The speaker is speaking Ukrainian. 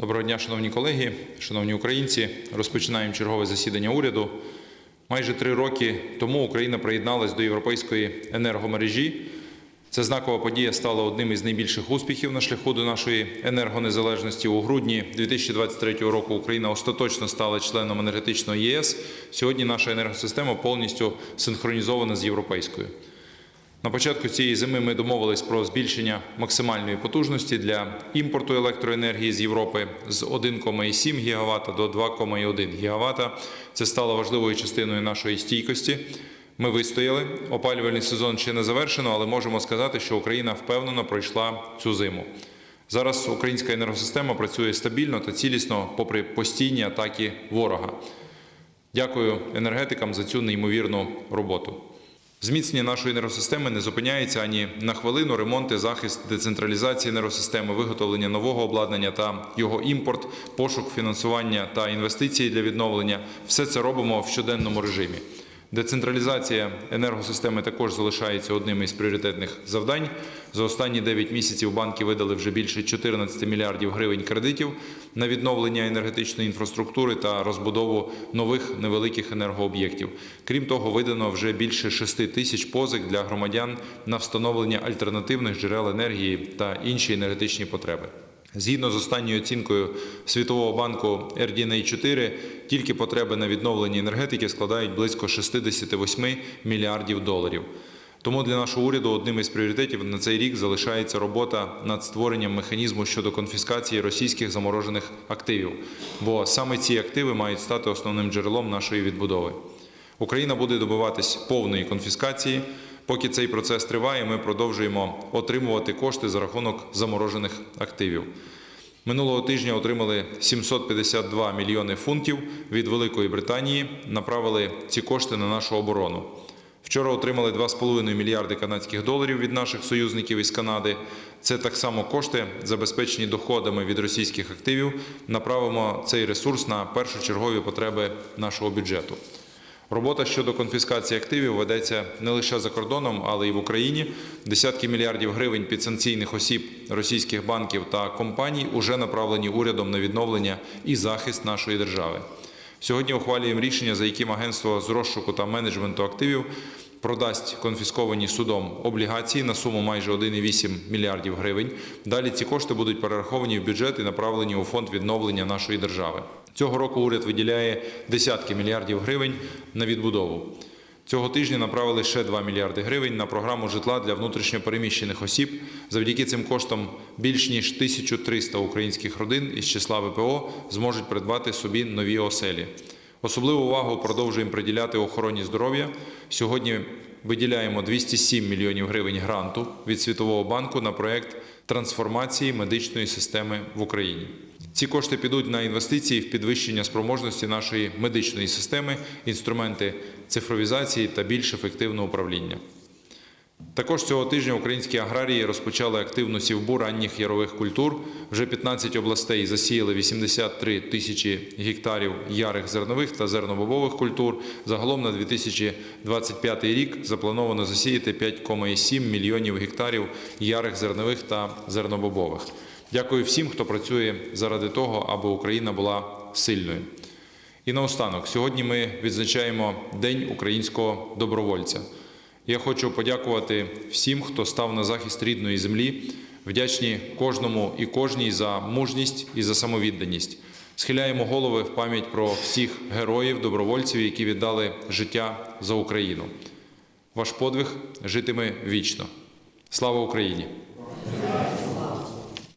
Доброго дня, шановні колеги, шановні українці. Розпочинаємо чергове засідання уряду. Майже три роки тому Україна приєдналась до європейської енергомережі. Ця знакова подія стала одним із найбільших успіхів на шляху до нашої енергонезалежності. У грудні 2023 року Україна остаточно стала членом енергетичного ЄС. Сьогодні наша енергосистема повністю синхронізована з європейською. На початку цієї зими ми домовились про збільшення максимальної потужності для імпорту електроенергії з Європи з 1,7 ГВт до 2,1 ГВт. Це стало важливою частиною нашої стійкості. Ми вистояли. Опалювальний сезон ще не завершено, але можемо сказати, що Україна впевнено пройшла цю зиму. Зараз українська енергосистема працює стабільно та цілісно, попри постійні атаки ворога. Дякую енергетикам за цю неймовірну роботу. Зміцнення нашої енергосистеми не зупиняється ані на хвилину. Ремонти, захист, децентралізація енергосистеми, виготовлення нового обладнання та його імпорт, пошук фінансування та інвестиції для відновлення все це робимо в щоденному режимі. Децентралізація енергосистеми також залишається одним із пріоритетних завдань. За останні 9 місяців банки видали вже більше 14 мільярдів гривень кредитів на відновлення енергетичної інфраструктури та розбудову нових невеликих енергооб'єктів. Крім того, видано вже більше 6 тисяч позик для громадян на встановлення альтернативних джерел енергії та інші енергетичні потреби. Згідно з останньою оцінкою Світового банку RDNA 4, тільки потреби на відновлення енергетики складають близько 68 мільярдів доларів. Тому для нашого уряду одним із пріоритетів на цей рік залишається робота над створенням механізму щодо конфіскації російських заморожених активів, бо саме ці активи мають стати основним джерелом нашої відбудови. Україна буде добиватись повної конфіскації. Поки цей процес триває, ми продовжуємо отримувати кошти за рахунок заморожених активів. Минулого тижня отримали 752 мільйони фунтів від Великої Британії. Направили ці кошти на нашу оборону. Вчора отримали 2,5 мільярди канадських доларів від наших союзників із Канади. Це так само кошти, забезпечені доходами від російських активів. Направимо цей ресурс на першочергові потреби нашого бюджету. Робота щодо конфіскації активів ведеться не лише за кордоном, але й в Україні. Десятки мільярдів гривень підсанкційних осіб російських банків та компаній уже направлені урядом на відновлення і захист нашої держави. Сьогодні ухвалюємо рішення, за яким агентство з розшуку та менеджменту активів продасть конфісковані судом облігації на суму майже 1,8 мільярдів гривень. Далі ці кошти будуть перераховані в бюджет і направлені у фонд відновлення нашої держави. Цього року уряд виділяє десятки мільярдів гривень на відбудову. Цього тижня направили ще 2 мільярди гривень на програму житла для внутрішньопереміщених осіб. Завдяки цим коштам більш ніж 1300 українських родин із числа ВПО зможуть придбати собі нові оселі. Особливу увагу продовжуємо приділяти охороні здоров'я. Сьогодні виділяємо 207 мільйонів гривень гранту від Світового банку на проект трансформації медичної системи в Україні. Ці кошти підуть на інвестиції в підвищення спроможності нашої медичної системи, інструменти цифровізації та більш ефективного управління. Також цього тижня українські аграрії розпочали активну сівбу ранніх ярових культур. Вже 15 областей засіяли 83 тисячі гектарів ярих зернових та зернобобових культур. Загалом на 2025 рік заплановано засіяти 5,7 мільйонів гектарів ярих зернових та зернобобових. Дякую всім, хто працює заради того, аби Україна була сильною. І наостанок, сьогодні ми відзначаємо День українського добровольця. Я хочу подякувати всім, хто став на захист рідної землі, вдячні кожному і кожній за мужність і за самовідданість. Схиляємо голови в пам'ять про всіх героїв, добровольців, які віддали життя за Україну. Ваш подвиг житиме вічно. Слава Україні!